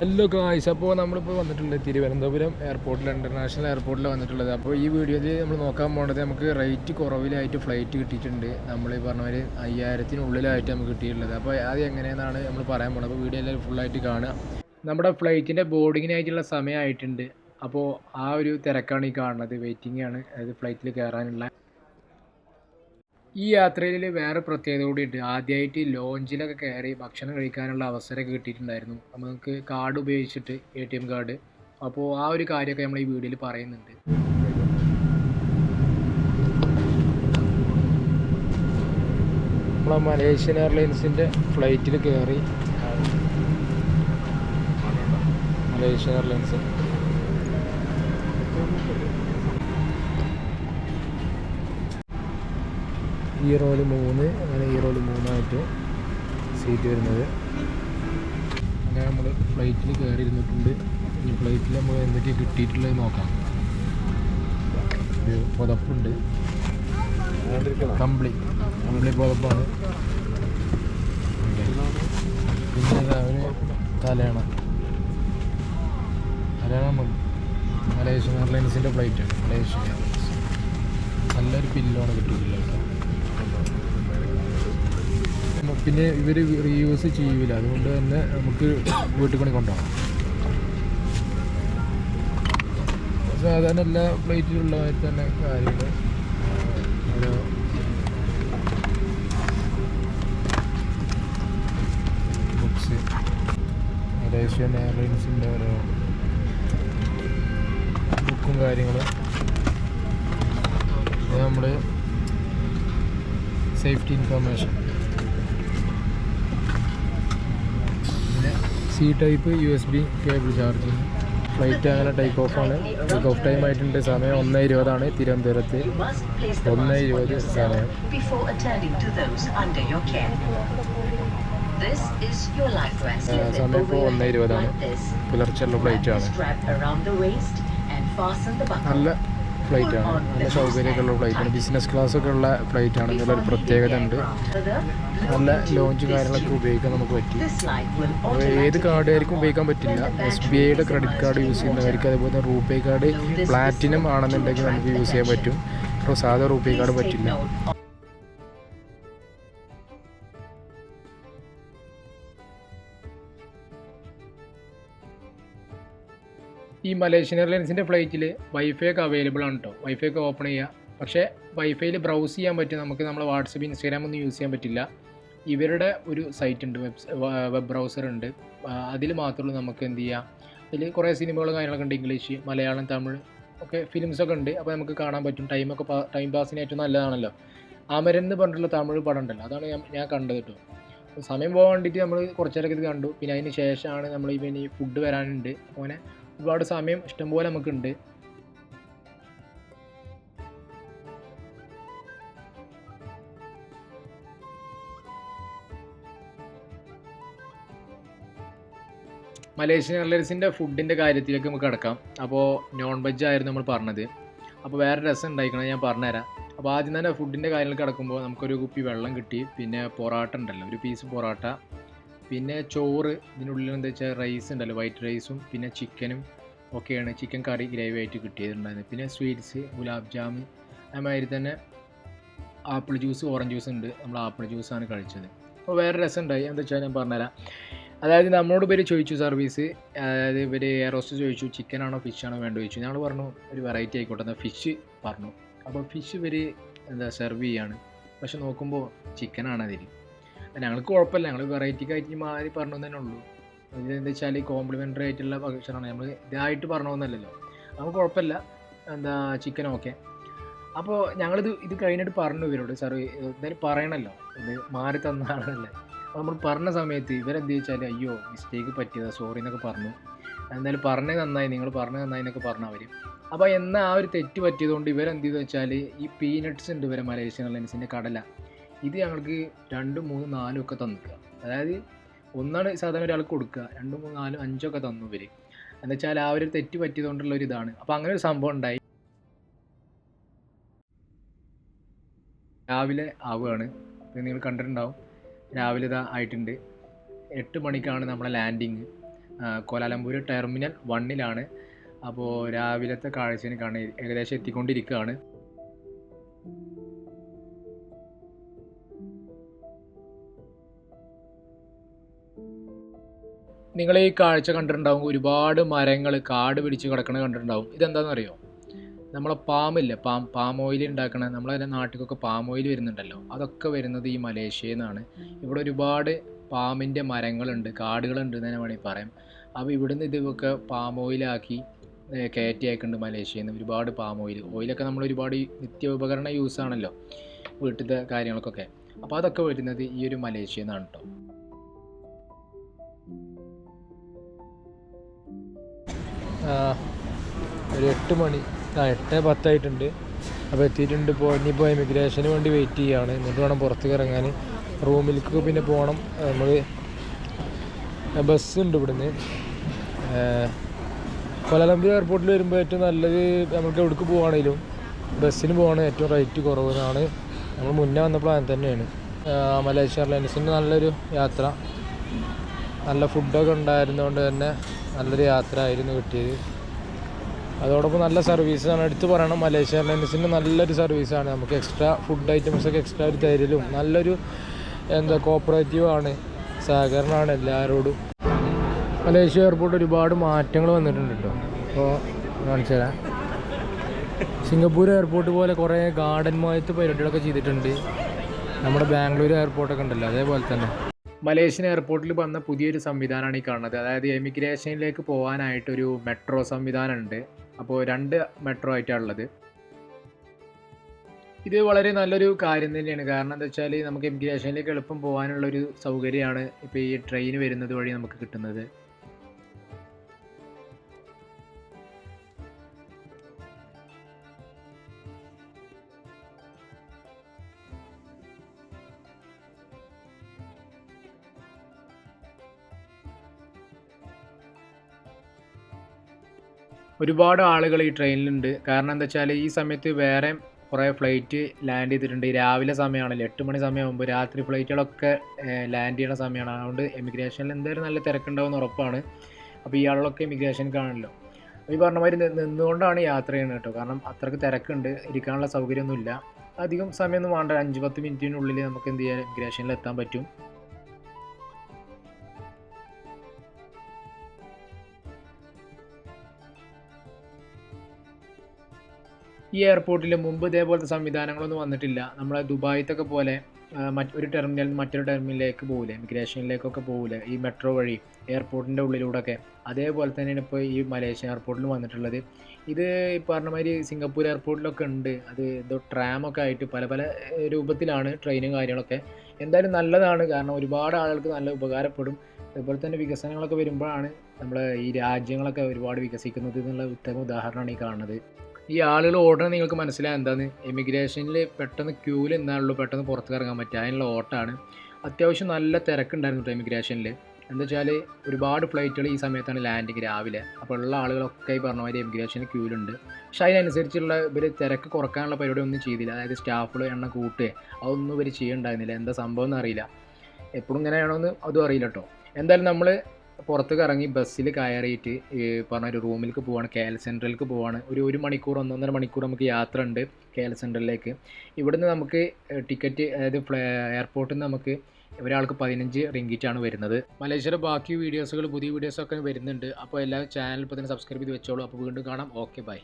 Hello guys അപ്പോൾ നമ്മളിപ്പോൾ വന്നിട്ടുള്ളത് തിരുവനന്തപുരം എയർപോർട്ടിൽ ഇന്റർനാഷണൽ എയർപോർട്ടിൽ വന്നിട്ടുള്ളത്. അപ്പോൾ ഈ വീഡിയോയിൽ നമ്മൾ നോക്കാൻ പോകേണ്ടത് നമുക്ക് റേറ്റ് കുറവിലായിട്ട് ഫ്ലൈറ്റ് കിട്ടിയിട്ടുണ്ട്. നമ്മൾ ഈ പറഞ്ഞ ഒരു അയ്യായിരത്തിനുള്ളിലായിട്ട് നമുക്ക് കിട്ടിയിട്ടുള്ളത്. അപ്പോൾ അത് എങ്ങനെയെന്നാണ് നമ്മൾ പറയാൻ പോകുന്നത് അപ്പോൾ വീഡിയോ എല്ലാവരും ഫുള്ളായിട്ട് കാണുക. നമ്മുടെ ഫ്ലൈറ്റിന്റെ ബോർഡിങ്ങിനായിട്ടുള്ള സമയമായിട്ടുണ്ട്. അപ്പോൾ ആ ഒരു തിരക്കാണ് ഈ കാണുന്നത്. വെയിറ്റിംഗ് ആണ്. അതായത് ഫ്ലൈറ്റിൽ കയറാനുള്ള ഈ യാത്രയിൽ വേറെ പ്രത്യേകത കൂടിയിട്ട് ആദ്യമായിട്ട് ലോഞ്ചിലൊക്കെ കയറി ഭക്ഷണം കഴിക്കാനുള്ള അവസരമൊക്കെ കിട്ടിയിട്ടുണ്ടായിരുന്നു. നമുക്ക് കാർഡ് ഉപയോഗിച്ചിട്ട് എ ടി എം കാർഡ്. അപ്പോൾ ആ ഒരു കാര്യമൊക്കെ നമ്മൾ ഈ വീഡിയോയിൽ പറയുന്നുണ്ട്. നമ്മളെ മലേഷ്യൻ എയർലൈൻസിന്റെ ഫ്ലൈറ്റിൽ കയറി. Malaysian airlines. ഈ റോൽ മൂന്ന് അങ്ങനെ ഈ റോൽ മൂന്നായിട്ട് സീറ്റ് വരുന്നത്. അങ്ങനെ നമ്മൾ ഫ്ലൈറ്റിൽ കയറി ഇരുന്നിട്ടുണ്ട് ഈ ഫ്ലൈറ്റിൽ നമ്മൾ എന്തൊക്കെ കിട്ടിയിട്ടുള്ളത് നോക്കാം. ഒരു പുതപ്പുണ്ട്. കമ്പിളി. കമ്പിളി പുതപ്പാണ്. പിന്നെ ഒരു തലയണ. തലയണ മലേഷ്യൻ എയർലൈൻസിന്റെ ഫ്ലൈറ്റാണ് മലേഷ്യൻ എയർലൈൻസ് നല്ലൊരു പില്ലാണ് കിട്ടിയിട്ടില്ല കേട്ടോ പിന്നെ ഇവർ റീയൂസ് ചെയ്യൂല. അതുകൊണ്ട് തന്നെ നമുക്ക് വീട്ടിൽ പണി കൊണ്ടുപോകാം സാധാരണ എല്ലാ പ്ലേറ്റിലുള്ളതായിട്ട് തന്നെ കാര്യങ്ങൾ. ഓരോ ബുക്സ് മലേഷ്യൻ എയർലൈൻസിന്റെ ഓരോ ബുക്കും കാര്യങ്ങളും. നമ്മൾ സേഫ്റ്റി ഇൻഫർമേഷൻ പിന്നെ C type U S B cable charging flight അങ്ങനെ ടേക്ക് ഓഫാണ് ടേക്ക് ഓഫ് ടൈം ആയിട്ടുണ്ട് സമയം ഒന്ന് ഇരുപതാണ് തിരുവനന്തപുരത്ത് ഒന്ന് ഇരുപത് സമയം സമയം ഇപ്പോൾ ഒന്ന് ഇരുപതാണ് പുലർച്ചെയുള്ള Wrap ഫ്ലൈറ്റ് ആണ്. നല്ല ഫ്ലൈറ്റ് ആണ്. നല്ല സൗകര്യമൊക്കെയുള്ള ഫ്ലൈറ്റാണ് ബിസിനസ് ക്ലാസ് ഒക്കെ ഉള്ള ഫ്ലൈറ്റ് ആണ്. ഇതിലൊരു പ്രത്യേകത ഉണ്ട്. നല്ല ലോഞ്ച് കാര്യങ്ങളൊക്കെ ഉപയോഗിക്കാൻ നമുക്ക് പറ്റി. ഏത് കാർഡ് ആയിരിക്കും ഉപയോഗിക്കാൻ പറ്റില്ല. എസ് ബി ഐയുടെ ക്രെഡിറ്റ് കാർഡ് യൂസ് ചെയ്യുന്നവർക്ക് അതുപോലെ തന്നെ റൂപേ കാർഡ് പ്ലാറ്റിനം ആണെന്നുണ്ടെങ്കിൽ നമുക്ക് യൂസ് ചെയ്യാൻ പറ്റും. അപ്പോൾ സാധാ റൂപേ കാർഡ് പറ്റില്ല. ഈ മലേഷ്യൻ എയർലൈൻസിന്റെ ഫ്ലൈറ്റിൽ വൈഫൈ ഒക്കെ അവൈലബിൾ ആണ് കേട്ടോ വൈഫൈ ഒക്കെ ഓപ്പൺ ചെയ്യുക പക്ഷേ വൈഫൈയിൽ ബ്രൗസ് ചെയ്യാൻ പറ്റും നമുക്ക് നമ്മൾ വാട്സപ്പ് ഇൻസ്റ്റാഗ്രാം ഒന്നും യൂസ് ചെയ്യാൻ പറ്റില്ല. ഇവരുടെ ഒരു സൈറ്റ് ഉണ്ട് വെബ് വെബ് ബ്രൗസർ ഉണ്ട്. അതിൽ മാത്രമേ നമുക്ക് എന്ത് ചെയ്യാം. അതിൽ കുറേ സിനിമകളും കാര്യങ്ങളൊക്കെ ഉണ്ട് ഇംഗ്ലീഷ് മലയാളം തമിഴ് ഒക്കെ ഫിലിംസൊക്കെ ഉണ്ട്. അപ്പോൾ നമുക്ക് കാണാൻ പറ്റും. ടൈമൊക്കെ ടൈം പാസിന് ഏറ്റവും നല്ലതാണല്ലോ. അമരൻ എന്ന് പറഞ്ഞിട്ടുള്ള തമിഴ് പടം ഉണ്ടല്ലോ. അതാണ് ഞാൻ ഞാൻ കണ്ടത് കേട്ടോ സമയം പോകാൻ വേണ്ടിയിട്ട് നമ്മൾ കുറച്ചേരൊക്കെ ഇത് കണ്ടു. പിന്നെ അതിന് ശേഷമാണ് നമ്മൾ ഇവന് ഫുഡ് വരാനുണ്ട്. അങ്ങനെ ഒരുപാട് സമയം ഇഷ്ടംപോലെ നമുക്കുണ്ട്. മലേഷ്യൻ എയർലൈൻസിന്റെ ഫുഡിന്റെ കാര്യത്തിലേക്ക് നമുക്ക് കിടക്കാം. അപ്പോൾ നോൺ വെജ് ആയിരുന്നു നമ്മൾ പറഞ്ഞത്. അപ്പോൾ വേറെ രസം ഉണ്ടായിക്കണം ഞാൻ പറഞ്ഞുതരാം. അപ്പോൾ ആദ്യം തന്നെ ഫുഡിന്റെ കാര്യങ്ങൾ കിടക്കുമ്പോൾ നമുക്കൊരു കുപ്പി വെള്ളം കിട്ടി. പിന്നെ പൊറാട്ട ഉണ്ടല്ലോ ഒരു പീസ് പൊറാട്ട. പിന്നെ ചോറ് ഇതിനുള്ളിൽ എന്താ വെച്ചാൽ റൈസ് ഉണ്ടല്ലോ വൈറ്റ് റൈസും പിന്നെ ചിക്കനും ഒക്കെയാണ് ചിക്കൻ കറി ഗ്രേവി ആയിട്ട് കിട്ടിയിട്ടുണ്ടായിരുന്നത് പിന്നെ സ്വീറ്റ്സ് ഗുലാബ് ജാമ് അതുമാതിരി തന്നെ ആപ്പിൾ ജ്യൂസ് ഓറഞ്ച് ജ്യൂസ് ഉണ്ട്. നമ്മൾ ആപ്പിൾ ജ്യൂസാണ് കഴിച്ചത്. അപ്പോൾ വേറെ രസം ഉണ്ടായി എന്താ വെച്ചാൽ ഞാൻ പറഞ്ഞുതരാം. അതായത് നമ്മളോട് പേര് ചോദിച്ചു സർവീസ് അതായത് ഇവർ ഹോസ്റ്റ് ചോദിച്ചു ചിക്കൻ ആണോ ഫിഷ് ആണോ വേണ്ടോ ചോദിച്ചു. ഞങ്ങൾ പറഞ്ഞു ഒരു വെറൈറ്റി ആയിക്കോട്ടെ. എന്നാൽ ഫിഷ് പറഞ്ഞു. അപ്പോൾ ഫിഷ് ഇവർ എന്താ സെർവ് ചെയ്യാണ്. പക്ഷെ നോക്കുമ്പോൾ ചിക്കനാണ് അതിൽ ഞങ്ങൾക്ക് കുഴപ്പമില്ല. ഞങ്ങൾ വെറൈറ്റിക്ക് ആയിട്ട് മാറി പറഞ്ഞു തന്നെ ഉള്ളൂ. എന്താ വെച്ചാൽ കോംപ്ലിമെന്ററി ആയിട്ടുള്ള ഭക്ഷണമാണ്. നമ്മൾ ഇതായിട്ട് പറഞ്ഞതൊന്നല്ലല്ലോ നമുക്ക് കുഴപ്പമില്ല. എന്താ ചിക്കൻ ഓക്കെ അപ്പോൾ ഞങ്ങളിത് ഇത് കഴിഞ്ഞിട്ട് പറഞ്ഞു ഇവരോട് സാർ എന്തായാലും പറയണല്ലോ. ഇത് മാറി തന്നതാണല്ലേ അപ്പോൾ നമ്മൾ പറഞ്ഞ സമയത്ത് ഇവരെന്ത് ചോദിച്ചാൽ അയ്യോ മിസ്റ്റേക്ക് പറ്റിയതാ. സോറി എന്നൊക്കെ പറഞ്ഞു. എന്തായാലും പറഞ്ഞത് നന്നായി. നിങ്ങൾ പറഞ്ഞത് നന്നായി എന്നൊക്കെ പറഞ്ഞു അവർ അപ്പോൾ എന്നാൽ ആ ഒരു തെറ്റ് പറ്റിയതുകൊണ്ട് ഇവരെന്ത് ചെയ്തെന്ന് വെച്ചാൽ ഈ പീനട്ട്സ് ഉണ്ട് ഇവരെ മലേഷ്യൻ എയർലൈൻസിന്റെ കടല. ഇത് ഞങ്ങൾക്ക് രണ്ടും മൂന്നും നാലും ഒക്കെ തന്നിക്കുക. അതായത് ഒന്നാണ് സാധാരണ ഒരാൾക്ക് കൊടുക്കുക രണ്ടും മൂന്നും നാലും അഞ്ചും ഒക്കെ തന്നു ഇവർ എന്നുവെച്ചാൽ ആ ഒരു തെറ്റ് പറ്റിയതുകൊണ്ടുള്ള ഒരു ഇതാണ്. അപ്പോൾ അങ്ങനെ ഒരു സംഭവം ഉണ്ടായി. രാവിലെ ആവുകയാണ്. ഇത് നിങ്ങൾ കണ്ടിട്ടുണ്ടാവും. രാവിലെ ഇതാ ആയിട്ടുണ്ട്. എട്ട് മണിക്കാണ് നമ്മളെ ലാൻഡിങ് കോലാലംപൂർ ടെർമിനൽ വണ്ണിലാണ് അപ്പോൾ രാവിലത്തെ കാഴ്ചന് കാണാൻ ഏകദേശം എത്തിക്കൊണ്ടിരിക്കുകയാണ്. നിങ്ങൾ ഈ കാഴ്ച കണ്ടിട്ടുണ്ടാവും ഒരുപാട് മരങ്ങൾ കാട് പിടിച്ച് കിടക്കണ കണ്ടിട്ടുണ്ടാവും. ഇതെന്താണെന്ന് അറിയോ നമ്മളെ പാമില്ലേ? പാം പാം ഓയിൽ ഉണ്ടാക്കണ നമ്മളെ നാട്ടിലൊക്കെ പാം ഓയിൽ വരുന്നുണ്ടല്ലോ. അതൊക്കെ വരുന്നത് ഈ മലേഷ്യയിൽ നിന്നാണ് ഇവിടെ ഒരുപാട് പാമിന്റെ മരങ്ങളുണ്ട് കാടുകളുണ്ട് എന്ന് തന്നെ വേണമെങ്കിൽ പറയാം. അപ്പോൾ ഇവിടുന്ന് ഇതൊക്കെ പാം ഓയിലാക്കി കയറ്റി അയക്കുന്നുണ്ട് മലേഷ്യയിൽ നിന്ന് ഒരുപാട് പാം ഓയിൽ. ഓയിലൊക്കെ നമ്മൾ ഒരുപാട് നിത്യ ഉപകരണ യൂസ് ആണല്ലോ വീട്ടിലത്തെ കാര്യങ്ങൾക്കൊക്കെ. അപ്പോൾ അതൊക്കെ വരുന്നത് ഈ ഒരു മലേഷ്യയിൽ നിന്നാണ് കേട്ടോ ഒരു എട്ട് മണി. ആ എട്ട് പത്തായിട്ടുണ്ട്. അപ്പോൾ എത്തിയിട്ടുണ്ട് ഇപ്പോൾ ഇനിയിപ്പോൾ ഇമിഗ്രേഷന് വേണ്ടി വെയിറ്റ് ചെയ്യുകയാണ് എന്നിട്ട് വേണം പുറത്തേക്ക് ഇറങ്ങാൻ റൂമിലേക്ക് പിന്നെ പോകണം നമ്മൾ ബസ്സുണ്ട് ഇവിടുന്ന്. കൊലലംബി എയർപോർട്ടിൽ വരുമ്പോൾ ഏറ്റവും നല്ലത് നമുക്ക് എവിടേക്ക് പോവുകയാണെങ്കിലും ബസ്സിന് പോകണം ഏറ്റവും റേറ്റ് കുറവെന്നാണ് നമ്മൾ മുന്നേ വന്ന പ്ലാൻ തന്നെയാണ്. മലേഷ്യ എയർലൈൻസിന്റെ നല്ലൊരു യാത്ര. നല്ല ഫുഡൊക്കെ ഉണ്ടായിരുന്നതുകൊണ്ട് തന്നെ നല്ലൊരു യാത്ര ആയിരുന്നു കിട്ടിയത്. അതോടൊപ്പം നല്ല സർവീസാണ് എടുത്തു പറയണം മലേഷ്യ എയർലൈൻസിന്റെ നല്ലൊരു സർവീസാണ് നമുക്ക് എക്സ്ട്രാ ഫുഡ് ഐറ്റംസൊക്കെ എക്സ്ട്രാ ഒരു തരലും നല്ലൊരു എന്താ കോപ്പറേറ്റീവാണ് സഹകരണമാണ് എല്ലാവരോടും. മലേഷ്യ എയർപോർട്ട് ഒരുപാട് മാറ്റങ്ങൾ വന്നിട്ടുണ്ട് കേട്ടോ. അപ്പോൾ കാണിച്ചു തരാം. സിംഗപ്പൂർ എയർപോർട്ട് പോലെ കുറേ ഗാർഡൻ മായത്ത് പരിപാടികളൊക്കെ ചെയ്തിട്ടുണ്ട്. നമ്മുടെ ബാംഗ്ലൂർ എയർപോർട്ടൊക്കെ ഉണ്ടല്ലോ അതേപോലെ തന്നെ. മലേഷ്യൻ എയർപോർട്ടിൽ വന്ന പുതിയൊരു സംവിധാനമാണ് ഈ കാണുന്നത്. അതായത് എമിഗ്രേഷനിലേക്ക് പോകാനായിട്ടൊരു മെട്രോ സംവിധാനം ഉണ്ട് അപ്പോൾ രണ്ട് മെട്രോ ആയിട്ടാണ് ഉള്ളത് ഇത് വളരെ നല്ലൊരു കാര്യം തന്നെയാണ്. കാരണം എന്താ വെച്ചാൽ നമുക്ക് എമിഗ്രേഷനിലേക്ക് എളുപ്പം പോകാനുള്ളൊരു സൗകര്യമാണ് ഇപ്പോൾ ഈ ട്രെയിൻ വരുന്നത് വഴി നമുക്ക് കിട്ടുന്നത്. ഒരുപാട് ആളുകൾ ഈ ട്രെയിനിലുണ്ട്. കാരണം എന്താ വെച്ചാൽ ഈ സമയത്ത് വേറെ കുറേ ഫ്ലൈറ്റ് ലാൻഡ് ചെയ്തിട്ടുണ്ട്. രാവിലെ സമയമാണല്ലോ? എട്ട് മണി സമയമാകുമ്പോൾ രാത്രി ഫ്ലൈറ്റുകളൊക്കെ ലാൻഡ് ചെയ്യുന്ന സമയമാണ്. അതുകൊണ്ട് എമിഗ്രേഷനിൽ എന്തായാലും നല്ല തിരക്കുണ്ടാവുമെന്ന് ഉറപ്പാണ്. അപ്പോൾ ആളുകളൊക്കെ എമിഗ്രേഷൻ കാണുമല്ലോ. ഈ പറഞ്ഞ മാതിരി നിന്നുകൊണ്ടാണ് യാത്ര ചെയ്യുന്നത് കേട്ടോ. കാരണം അത്രയ്ക്ക് തിരക്കുണ്ട്. ഇരിക്കാനുള്ള സൗകര്യമൊന്നുമില്ല. അധികം സമയമൊന്നും വേണ്ട. അഞ്ച് പത്ത് മിനിറ്റിനുള്ളിൽ നമുക്ക് എന്ത് ചെയ്യാം എമിഗ്രേഷനിൽ എത്താൻ പറ്റും. ഈ എയർപോർട്ടിൽ മുമ്പ് ഇതേപോലത്തെ സംവിധാനങ്ങളൊന്നും വന്നിട്ടില്ല. നമ്മളെ ദുബായത്തൊക്കെ പോലെ ഒരു ടെർമിനൽ മറ്റൊരു ടെർമിനലിലേക്ക് പോകില്ല ഇമിഗ്രേഷനിലേക്കൊക്കെ പോകില്ല ഈ മെട്രോ വഴി എയർപോർട്ടിന്റെ ഉള്ളിലൂടെയൊക്കെ. അതേപോലെ തന്നെയാണ് ഇപ്പോൾ ഈ മലേഷ്യ എയർപോർട്ടിൽ വന്നിട്ടുള്ളത്. ഇത് പറഞ്ഞ മാതിരി സിംഗപ്പൂർ എയർപോർട്ടിലൊക്കെ ഉണ്ട്. അത് എന്തോ ട്രാമൊക്കെ ആയിട്ട് പല പല രൂപത്തിലാണ് ട്രെയിനും കാര്യങ്ങളൊക്കെ. എന്തായാലും നല്ലതാണ്. കാരണം ഒരുപാട് ആളുകൾക്ക് നല്ല ഉപകാരപ്പെടും. അതുപോലെ തന്നെ വികസനങ്ങളൊക്കെ വരുമ്പോഴാണ് നമ്മളെ ഈ രാജ്യങ്ങളൊക്കെ ഒരുപാട് വികസിക്കുന്നത് എന്നുള്ള ഉത്തമ ഉദാഹരണമാണ് ഈ കാണുന്നത്. ഈ ആളുകൾ ഓടണം നിങ്ങൾക്ക് മനസ്സിലായ എന്താണ് എമിഗ്രേഷനിൽ പെട്ടെന്ന് ക്യൂവിൽ എന്നാണല്ലോ പെട്ടെന്ന് പുറത്തേക്ക് ഇറങ്ങാൻ പറ്റുക. അതിനുള്ള ഓട്ടാണ് അത്യാവശ്യം നല്ല തിരക്കുണ്ടായിരുന്നു കേട്ടോ എമിഗ്രേഷനിൽ എന്താ വെച്ചാൽ ഒരുപാട് ഫ്ലൈറ്റുകൾ ഈ സമയത്താണ് ലാൻഡിങ് രാവിലെ. അപ്പോൾ ഉള്ള ആളുകളൊക്കെ ഈ പറഞ്ഞ മാതിരി എമിഗ്രേഷന് ക്യൂലുണ്ട് പക്ഷെ അതിനനുസരിച്ചുള്ള ഇവർ തിരക്ക് കുറക്കാനുള്ള പരിപാടി ഒന്നും ചെയ്തില്ല. അതായത് സ്റ്റാഫുകൾ എണ്ണം കൂട്ടുക. അതൊന്നും ഇവർ ചെയ്യണ്ടായിരുന്നില്ല. എന്താ സംഭവം എന്ന് അറിയില്ല. എപ്പോഴും ഇങ്ങനെയാണോ എന്ന് അതും അറിയില്ല കേട്ടോ എന്തായാലും നമ്മൾ പുറത്തേക്ക് ഇറങ്ങി ബസ്സിൽ കയറിയിട്ട് പറഞ്ഞ ഒരു റൂമിലേക്ക് പോവാണ് കെ എൽ സെൻട്രലിലേക്ക് പോവാണ്. ഒരു ഒരു മണിക്കൂർ ഒന്നൊന്നര മണിക്കൂർ നമുക്ക് യാത്ര ഉണ്ട് കെ എൽ സെൻട്രലിലേക്ക് ഇവിടുന്ന് നമുക്ക് ടിക്കറ്റ് അതായത് എയർപോർട്ടിൽ നിന്ന് നമുക്ക് ഒരാൾക്ക് പതിനഞ്ച് റിങ്കിറ്റാണ് വരുന്നത്. മലേഷ്യയുടെ ബാക്കി വീഡിയോസുകൾ പുതിയ വീഡിയോസൊക്കെ വരുന്നുണ്ട്. അപ്പോൾ എല്ലാ ചാനൽ ഇപ്പോൾ തന്നെ സബ്സ്ക്രൈബ് ചെയ്ത് വെച്ചോളൂ. അപ്പോൾ വീണ്ടും കാണാം. Okay bye